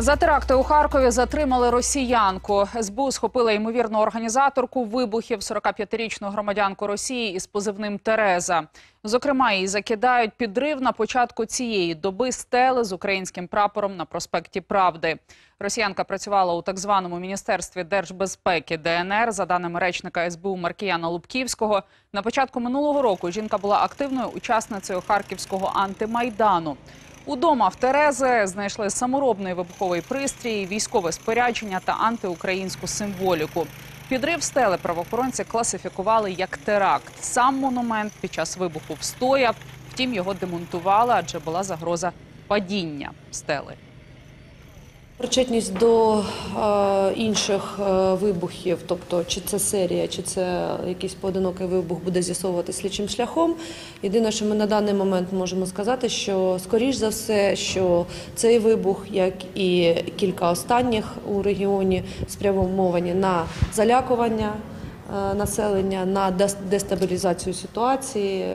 За теракти у Харкові затримали росіянку. СБУ схопила ймовірну організаторку вибухів 45-річну громадянку Росії із позивним Тереза. Зокрема, її закидають підрив на початку цієї доби стели з українським прапором на проспекті Правди. Росіянка працювала у так званому міністерстві держбезпеки ДНР. За даними речника СБУ Маркіяна Лубківського, на початку минулого року жінка була активною учасницею харківського антимайдану. Удома в Терези знайшли саморобний вибуховий пристрій, військове спорядження та антиукраїнську символіку. Підрив стели правоохоронці класифікували як теракт. Сам монумент під час вибуху встояв, втім його демонтували, адже була загроза падіння стели. Причетність до е, інших е, вибухів, тобто чи це серія, чи це якийсь поодинокий вибух, буде з'ясовувати слідчим шляхом. Єдине, що ми на даний момент можемо сказати, що скоріш за все, що цей вибух, як і кілька останніх у регіоні, спрямовані на залякування е, населення, на дес- дестабілізацію ситуації.